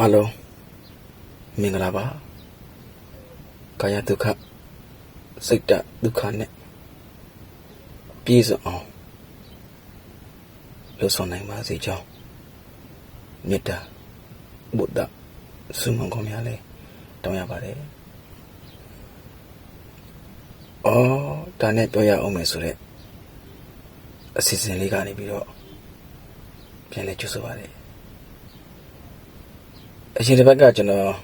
အားလုံးမင်္ဂလာပါကာယဒုက္ခစိတ်တဒုက္ခနဲ့ပြည့်စုံအောင်လှူဆောင်နိုင်ပါစေကြောင်းမေတ္တာဘုဒ္ဓဆုမွန်ကောင်းများလဲတောင်းရပါတယ်အော်ဒါနဲ့ပြောရအောင်မယ်ဆိုတော့အစီအစဉ်လေးကနေပြီးတော့ပြန်လဲကျွတ်ဆိုပါတယ် အရင်တစ်ပတ်ကကျွန်တော်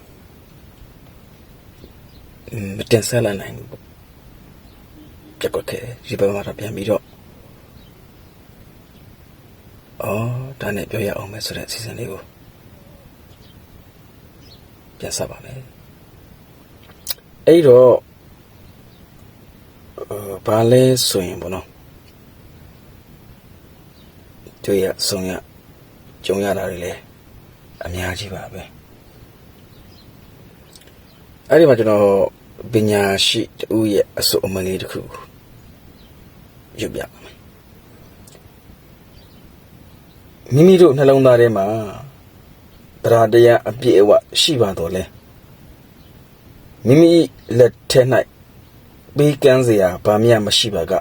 อืมမတင်ဆက်လာနိုင်ဘူးပေါ့ပြက်ကွက်ခဲ့တယ်ဒီဘက်မှာတော့ပြန်ပြီးတော့အော်ဒါနဲ့ပြောရအောင်မယ်ဆိုတဲ့အစီအစဉ်လေးကိုပြန်ဆက်ပါမယ်အဲ့တော့အာဘာလဲဆိုရင်ပေါ့နော်တွေ့ရဆုံးရကြုံရတာတွေလည်းအများကြီးပါပဲ အဲ့ဒီမှာကျွန်တော်ပညာရှိတူရဲ့အစုအမလေးတစ်ခုရွတ်ပြပါမယ်မိမိတို့နှလုံးသားထဲမှာတရားတရားအပြည့်အဝရှိပါတော့လဲမိမိလက်ထဲ၌ပေးကမ်းစရာဘာမှမရှိပါက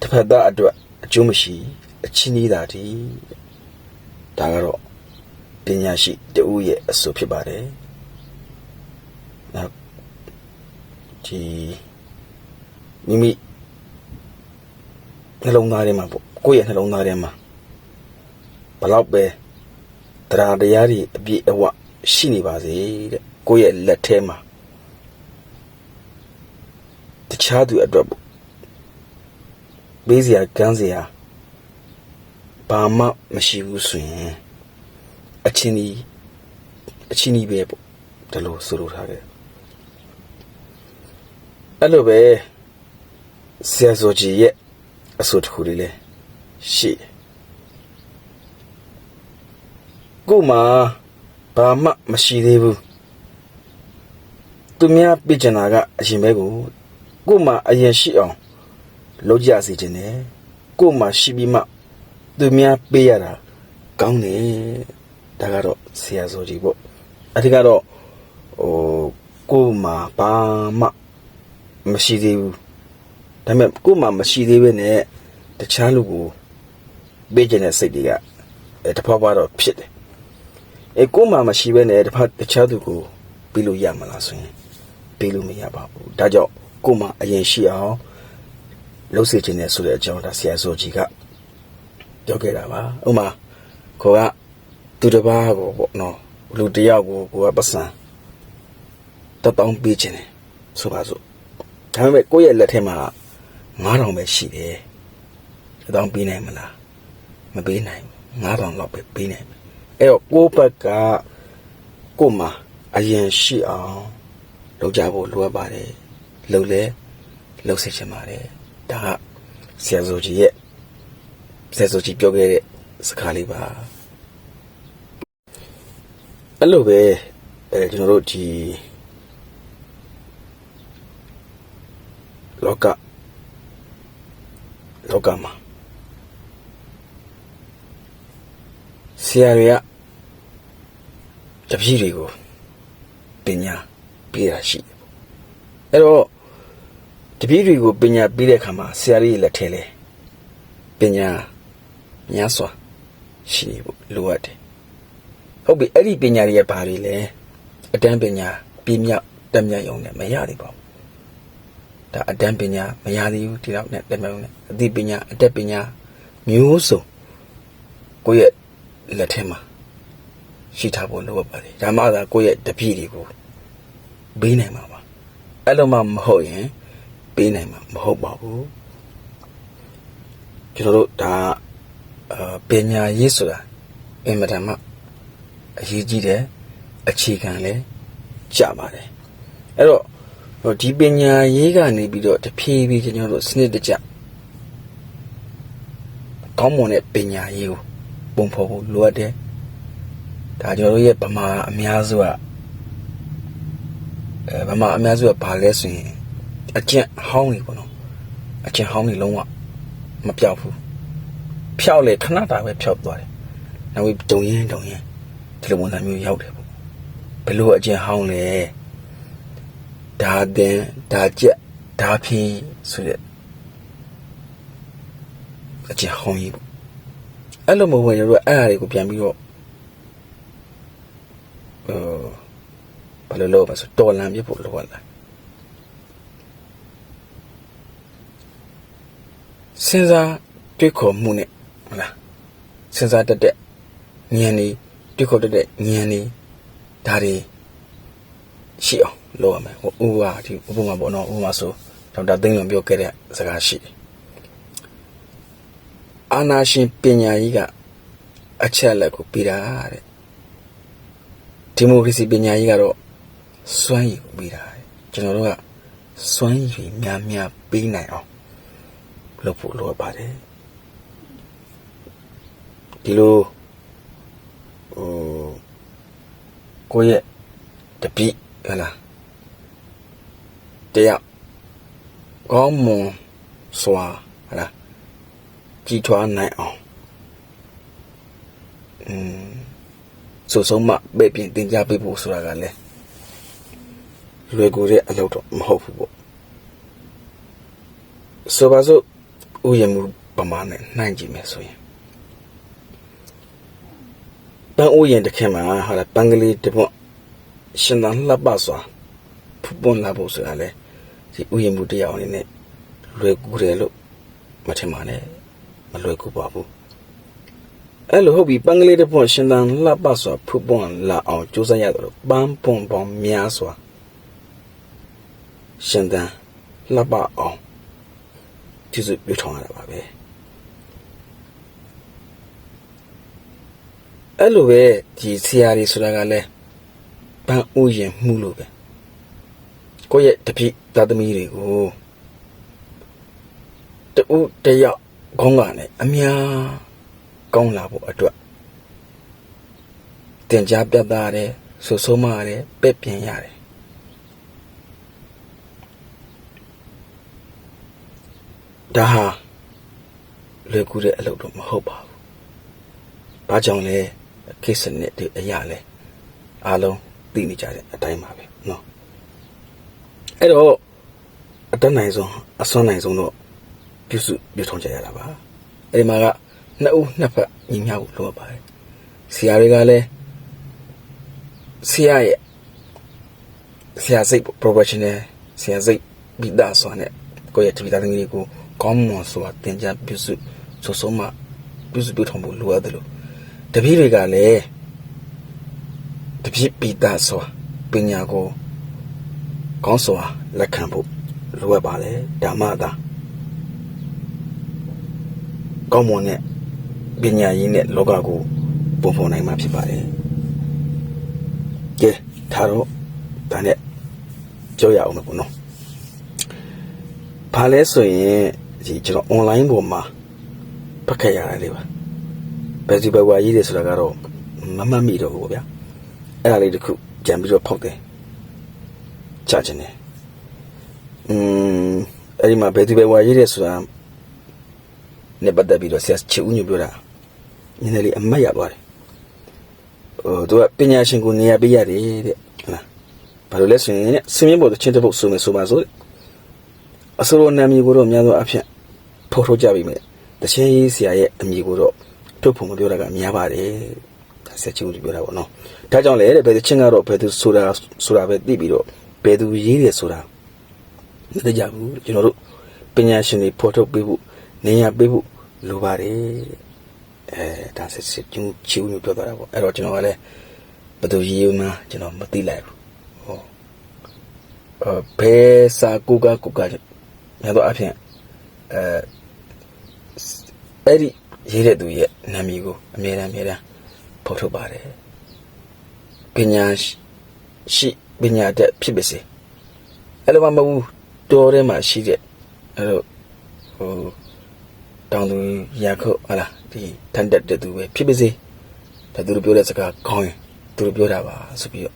တစ်ဖက်သားအတွက်အကျိုးမရှိ အချင်းကြီးတာဒီဒါကတော့ပညာရှိတူရဲ့အစုဖြစ်ပါတယ် နောက်ဒီမိမိနှလုံးသားထဲမှာပေါ့ကိုယ့်ရဲ့နှလုံးသားထဲမှာဘလောက်ပဲတရားတရားတွေအပြည့်အဝရှိနေပါစေတဲ့ကိုယ့်ရဲ့လက်ထဲမှာတခြားသူအတွက်ပေါ့ပေးစရာကမ်းစရာဘာမှမရှိဘူးဆိုရင်အချင်းကြီးအချင်းကြီးပဲပေါ့ဒါလို့ဆိုလိုထားတယ် အဲ့လိုပဲဆရာစောကြီးရဲ့အဆိုတစ်ခုလေးလဲရှိတယ်ကို့မှာဘာမှမရှိသေးဘူးသူများပြစ်ချင်တာကအရင်ပဲကိုကို့မှာအရင်ရှိအောင်လုပ်ကြစီခြင်းနဲ့ကို့မှာရှိပြီးမှသူများပေးရတာကောင်းတယ်ဒါကတော့ဆရာစောကြီးပေါ့အထက်ကတော့ဟိုကို့မှာဘာမှ မရှိသေးဘူးဒါပေမဲ့ကို့မှာမရှိသေးဘဲနဲ့တခြားလူကိုပေးခြင်းတဲ့စိတ်တွေကအဲတစ်ဖက်တော့ဖြစ်တယ်အဲကို့မှာမရှိဘဲနဲ့တစ်ဖက်တခြားသူကိုပေးလို့ရမလားဆိုရင်ပေးလို့မရပါဘူးဒါကြောင့်ကို့မှာအရင်ရှိအောင်လှုပ်စေခြင်းနဲ့ဆိုတဲ့အကြောင်းဒါဆရာဆိုကြီးကပြောခဲ့တာပါဥမာကိုကသူတစ်ပါးကိုပေါ့နော်လူတစ်ယောက်ကိုကိုကပတ်စံတပေါင်းပေးခြင်းတယ်ဆိုပါစို့ ဒါပေမဲ့ကိုယ့်ရဲ့လက်ထဲမှာ9000ပဲရှိတယ်။ဒါတော့ပေးနိုင်မလား။မပေးနိုင်ဘူး9000လောက်ပဲပေးနိုင်မယ်။အဲ့တော့ကိုယ့်ဘက်ကကိုယ်မှာအရင်ရှိအောင်လုပ်ကြဖို့လိုအပ်ပါတယ်။လုပ်လဲလုပ်စေချင်ပါတယ်။ဒါကဆရာဆိုကြီးရဲ့ဆရာဆိုကြီးပြောခဲ့တဲ့စကားလေးပါ။အဲ့လိုပဲအဲကျွန်တော်တို့ဒီ လောကလောကမှာဆရာတွေကတပည့်တွေကိုပညာပေးတာရှိတယ်ပေါ့အဲ့တော့တပည့်တွေကိုပညာပေးတဲ့အခါမှာဆရာကြီးလက်ထဲလဲပညာများစွာရှိနေဖို့လိုအပ်တယ်ဟုတ်ပြီအဲ့ဒီပညာတွေကဘာတွေလဲအတန်းပညာပြည့်မြောက်တက်မြောက်ရုံနဲ့မရသေးပါဘူး ဒါအတန်းပညာမရသေးဘူးဒီတော့နဲ့တက်မလို့နဲ့အသိပညာအတက်ပညာမျိုးစုံကိုယ့်ရဲ့လက်ထဲမှာရှိထားဖို့လိုအပ်ပါတယ်ဒါမှသာကိုယ့်ရဲ့တပည့်တွေကိုပေးနိုင်မှာပါအဲ့လိုမှမဟုတ်ရင်ပေးနိုင်မှာမဟုတ်ပါဘူးကျွန်တော်တို့ဒါအာပညာရေးဆိုတာအင်မတန်မှအရေးကြီးတယ်အခြေခံလဲကြပါတယ်အဲ့တော့ ဟိုဒီပညာရေးကနေပြီးတော့တဖြည်းဖြည်းကျွန်တော်တို့စနစ်တကျကောင်းမွန်တဲ့ပညာရေးကိုပုံဖော်ဖို့လိုအပ်တယ်။ဒါကျွန်တော်တို့ရဲ့ဗမာအများစုကအဲဗမာအများစုကဘာလဲဆိုရင်အကျင့်ဟောင်းနေပေါ့နော်။အကျင့်ဟောင်းနေလုံးဝမပြောက်ဘူး။ဖြောက်လေခဏတာပဲဖြောက်သွားတယ်။နောက်ပြီးတုံရင်တုံရင်ဒီလိုပုံစံမျိုးရောက်တယ်ပေါ့ဘလို့အကျင့်ဟောင်းလဲ ဒါတင်ဒါကြက်ဒါဖြင်းဆိုတဲ့အကျင့်ဟောင်းကြီးပေါ့အဲ့လိုမဟုတ်ရင်တို့ကအဲ့အရာတွေကိုပြန်ပြီးတော့ဟိုဘာလို့လို့ပါဆိုတော်လန်ပြဖို့လိုရလားစဉ်းစားတွေးခေါ်မှုနဲ့ဟုတ်လားစဉ်းစားတတ်တဲ့ဉာဏ်นี่တွေးခေါ်တတ်တဲ့ဉာဏ်นี่ဒါတွေရှိအောင် လုပ်ရမယ်ဟိုဥပမာဒီဥပမာပေါ့နော်ဥပမာဆိုဒေါက်တာသိန်းလွန်ပြောခဲ့တဲ့စကားရှိတယ်အာနာရှင်ပညာကြီးကအချက်အလက်ကိုပြီးတာတဲ့ဒီမိုကရေစီပညာကြီးကတော့စွမ်းရည်ကိုပြီးတာတဲ့ကျွန်တော်တို့ကစွမ်းရည်များများပြီးနိုင်အောင်လုပ်ဖို့လိုအပ်ပါတယ်ဒီလိုဟိုကိုယ့်ရဲ့တပိဟလာ တရားကောင်းမွန်စွာဟလာကြည်ထွားနိုင်အောင်อืมဆိုဆုံးမပဲ့ပြင်တင်ကြပေးဖို့ဆိုတာကလည်းလွယ်ကူတဲ့အလုပ်တော့မဟုတ်ဘူးပေါ့ဆိုပါစို့ဥယျာဉ်မှုပမာဏနဲ့နှိုင်းကြည့်မယ်ဆိုရင်ပန်းဥယျာဉ်တစ်ခင်မှာဟာလာပန်းကလေးတစ်ပွန်းရှင်သန်လှပစွာဖူးပွန်းလာဖို့ဆိုတာလေ ဒီဥယျာဉ်မှုတရားအနေနဲ့လွယ်ကူတယ်လို့မထင်ပါနဲ့မလွယ်ကူပါဘူးအဲ့လိုဟုတ်ပြီပန်းကလေးတစ်ပွန်းရှင်သန်လှပစွာဖူးပွန်းလာအောင်ကြိုးစားရတယ်လို့ပန်းပွန်းပေါင်းများစွာရှင်သန်လှပအောင်ကျေစုပြုထောင်ရတာပါပဲအဲ့လိုပဲဒီဆရာတွေဆိုတာကလည်းဘန်ဥယျင်မှုလို့ပဲ ကိုယ့်ရဲ့တပိသားသမီးတွေကိုတူတယောက်ခေါင်းကနဲ့အများကောင်းလာဖို့အတွက်တင် जा ပြတ်သားတယ်ဆူဆိုးမရတယ်ပဲ့ပြင်ရတယ်ဒါဟာလွယ်ကူတဲ့အလုပ်တော့မဟုတ်ပါဘူး။ဘာကြောင့်လဲကိစ္စနဲ့ဒီအရာလဲအားလုံးသိနေကြတဲ့အတိုင်းပါပဲနော်။ အဲ့တော့အတတ်နိုင်ဆုံးအစွမ်းနိုင်ဆုံးတော့ပြုစုပြုထုံးကြရတာပါ။အဲ့ဒီမှာကနှစ်ဦးနှစ်ဖက်ညီမျှကိုလိုအပ်ပါတယ်။ဆရာတွေကလည်းဆရာရဲ့ဆရာစိတ် professional ဆရာစိတ်ပြီးသားစွာနဲ့ကိုယ့်ရဲ့တပည့်သားသမီးတွေကိုကောင်းမွန်စွာသင်ကြားပြုစုဆိုဆုံးမှပြုစုပြုထောင်ဖို့လိုအပ်တယ်လို့တပည့်တွေကလည်းတပည့်ပိသားစွာပညာကို ကောင်းစွာလက်ခံဖို့လိုအပ်ပါတယ်ဓမ္မသာကောင်းမွန်တဲ့ပညာရင်းနဲ့လောကကိုပုံဖော်နိုင်မှာဖြစ်ပါတယ်ကဲဒါတော့ဒါနဲ့ကြောက်ရအောင်ပေါ့နော်ဘာလဲဆိုရင်ဒီကျွန်တော် online ပေါ်မှာဖတ်ခဲ့ရတာလေးပါဘယ်စီဘဝရေးတယ်ဆိုတာကတော့မမှတ်မိတော့ဘူးပေါ့ဗျာအဲ့ဒါလေးတစ်ခုကြံပြီးတော့ဖောက်တယ် ချချင်တယ်อืมအဲ့ဒီမှာဘယ်စီဘဝရေးတယ်ဆိုတာနဲ့ပတ်သက်ပြီးတော့ဆရာချစ်ဦးညပြောတာနည်းနည်းလေးအမတ်ရသွားတယ်ဟိုသူကပညာရှင်ကိုနေရာပေးရတယ်တဲ့ဟုတ်လားဘာလို့လဲဆိုရင်စင်းမြင့်ပေါ်တချင်းတစ်ပုတ်ဆိုမယ်ဆိုပါစို့အစိုးရနာမည်ကိုတော့များသောအားဖြင့်ဖော်ထုတ်ကြပြီမဲ့တချင်းရေးဆရာရဲ့အမည်ကိုတော့ထုတ်ဖို့မပြောတာကများပါတယ်ဆက်ချင်လို့ပြောတာပေါ့နော်ဒါကြောင့်လေတဲ့ဘယ်တချင်းကတော့ဘယ်သူဆိုတာဆိုတာပဲသိပြီးတော့ ဘယ်သူရေးတယ်ဆိုတာမသိကြဘူးကျွန်တော်တို့ပညာရှင်တွေဖော်ထုတ်ပေးဖို့နေရပေးဖို့လိုပါတယ်အဲဒါဆက်စစ်ကျူးချူးလို့ပြောတာပေါ့အဲ့တော့ကျွန်တော်ကလည်းဘယ်သူရေးမှကျွန်တော်မသိလိုက်ဘူးဟောအဲဘယ်စာကူကကူကများတော့အဖြစ်အဲအဲ့ဒီရေးတဲ့သူရဲ့နာမည်ကိုအမြဲတမ်းအမြဲတမ်းဖော်ထုတ်ပါတယ်ပညာရှိ ပညာတတ်ဖြစ်ပါစေအဲ့လိုမှမဟုတ်တော်ထဲမှာရှိတဲ့အဲ့လိုဟိုတောင်သူရာခုတ်ဟာလားဒီတန်တက်တဲ့သူပဲဖြစ်ပါစေဒါသူတို့ပြောတဲ့စကားကောင်းရင်သူတို့ပြောတာပါဆိုပြီးတော့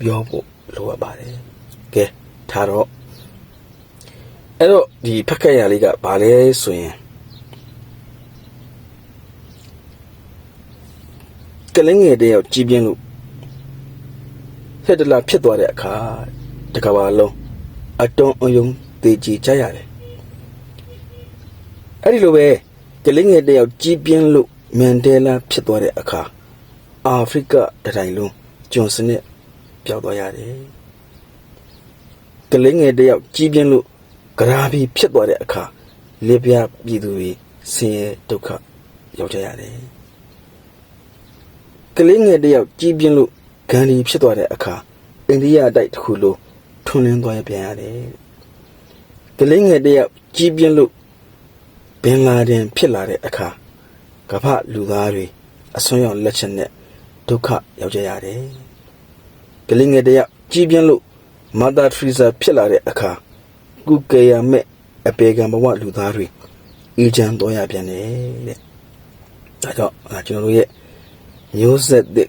ပြောဖို့လိုအပ်ပါတယ်ကဲထားတော့အဲ့တော့ဒီဖက်ခက်ရလေးကဘာလဲဆိုရင်ကလင်းငယ်တယောက်ကြီးပြင်းလို့ ဟက်တလာဖြစ်သွားတဲ့အခါတကဘာလုံးအတုံးအယုံသေးကြည်ကြရတယ်အဲ့ဒီလိုပဲကလေးငယ်တစ်ယောက်ကြီးပြင်းလို့မန်ဒဲလာဖြစ်သွားတဲ့အခါအာဖရိကတစ်တိုင်းလုံးဂျွန်စနစ်ပျောက်သွားရတယ်ကလေးငယ်တစ်ယောက်ကြီးပြင်းလို့ဂရာဘီဖြစ်သွားတဲ့အခါလစ်ပြပြည်သူတွေဆင်းရဲဒုက္ခရောက်ကြရတယ်ကလေးငယ်တစ်ယောက်ကြီးပြင်းလို့ ဂန္ဒီဖြစ်သွားတဲ့အခါအိန္ဒိယတိုက်တစ်ခုလုံးထွန်းလင်းသွားရပြန်ရတယ်ကလေးငယ်တစ်ယောက်ကြီးပြင်းလို့ဘင်လာဒင်ဖြစ်လာတဲ့အခါကမ္ဘာလူသားတွေအဆွမ်းရောက်လက်ချက်နဲ့ဒုက္ခရောက်ကြရတယ်ကလေးငယ်တစ်ယောက်ကြီးပြင်းလို့မာသာထရီဇာဖြစ်လာတဲ့အခါကုကေယာမဲ့အပေကံဘဝလူသားတွေအေဂျန်တော်ရပြန်တယ်တဲ့ဒါကြောင့်အာကျွန်တော်တို့ရဲ့မျိုးဆက်တဲ့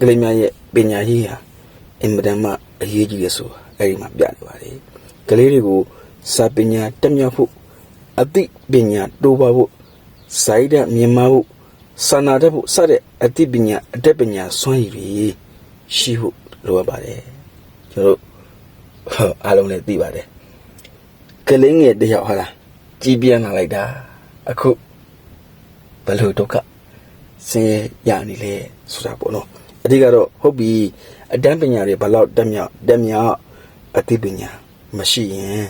ကလေးများရဲ့ပညာရေးဟာအင်မတန်မှအရေးကြီးရဆိုအဲ့ဒီမှာပြနေပါတယ်ကလေးတွေကိုစာပညာတက်မြောက်ဖို့အသိပညာတိုးပါဖို့စိုက်တဲ့မြန်မာဖို့စာနာတတ်ဖို့စတဲ့အသိပညာအတတ်ပညာစွမ်းရည်တွေရှိဖို့လိုအပ်ပါတယ်ကျွန်တော်တို့ဟောအားလုံးလည်းသိပါတယ်ကလေးငယ်တစ်ယောက်ဟာလားကြီးပြင်းလာလိုက်တာအခုဘယ်လိုဒုက္ခဆင်းရဲရနေလဲဆိုတာပေါ့နော် အဓိကတော့ဟုတ်ပြီအတန်းပညာတွေဘယ်လောက်တက်မြောက်တက်မြောက်အသိပညာမရှိရင်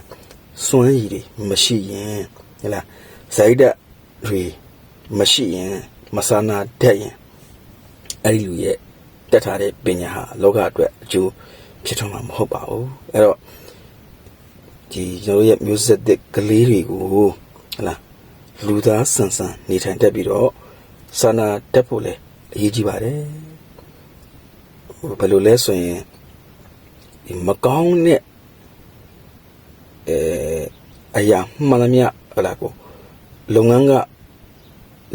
စွမ်းရည်တွေမရှိရင်ဟဲ့လားဇိုက်ဒတ်တွေမရှိရင်မဆာနာတက်ရင်အဲ့ဒီလူရဲ့တက်ထားတဲ့ပညာဟာလောကအတွက်အကျိုးဖြစ်ထွန်းမှာမဟုတ်ပါဘူးအဲ့တော့ဒီကျွန်တော်ရဲ့မျိုးဆက်တဲ့ကလေးတွေကိုဟလာလူသားဆန်ဆန်နေထိုင်တတ်ပြီးတော့စာနာတက်ဖို့လည်းအရေးကြီးပါတယ်ဟို ဘယ်လိုလဲဆိုရင်ဒီမကောင်းတဲ့အဲအရာမှန်သမျှဟလာကိုလုပ်ငန်းက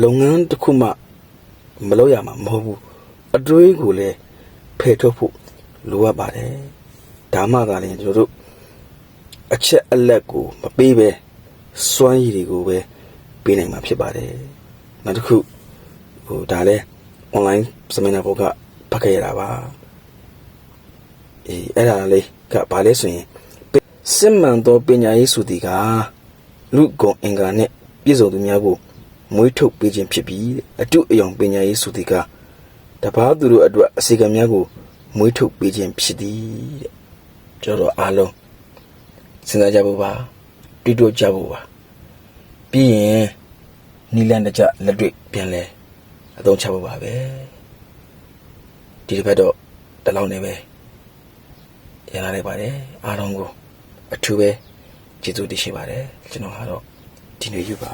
လုပ်ငန်းတစ်ခုမှမလုပ်ရမှာမဟုတ်ဘူးအတွေးကိုလည်းဖယ်ထုတ်ဖို့လိုအပ်ပါတယ်ဒါမှသာလေကျွန်တော်တို့အချက်အလက်ကိုမပေးပဲစွမ်းရည်တွေကိုပဲပေးနိုင်မှာဖြစ်ပါတယ်နောက်တစ်ခုဟိုဒါလဲ online seminar ဘောက ဖတ်ခဲ့ရတာပါအေးအဲ့ဒါလေးကဘာလဲဆိုရင်စစ်မှန်သောပညာရေးဆိုသည်ကလူကုန်အင်္ဂါနဲ့ပြည့်စုံသူများကိုမွေးထုတ်ပေးခြင်းဖြစ်ပြီးအတုအယောင်ပညာရေးဆိုသည်ကတပားသူတို့အတွက်အစီကံများကိုမွေးထုတ်ပေးခြင်းဖြစ်သည်တဲ့ကျွန်တော်အားလုံးစဉ်းစားကြဖို့ပါတွေးတောကြဖို့ပါပြီးရင်နီလန်တကြလက်တွေ့ပြန်လဲအသုံးချဖို့ပါပဲ ဒီတစ်ဖက်တော့တလောက်နေပဲရလာလိုက်ပါတယ်အားလုံးကိုအထူးပဲကျေးဇူးတင်ရှိပါတယ်ကျွန်တော်ကတော့ဒီနေ့ယူပါ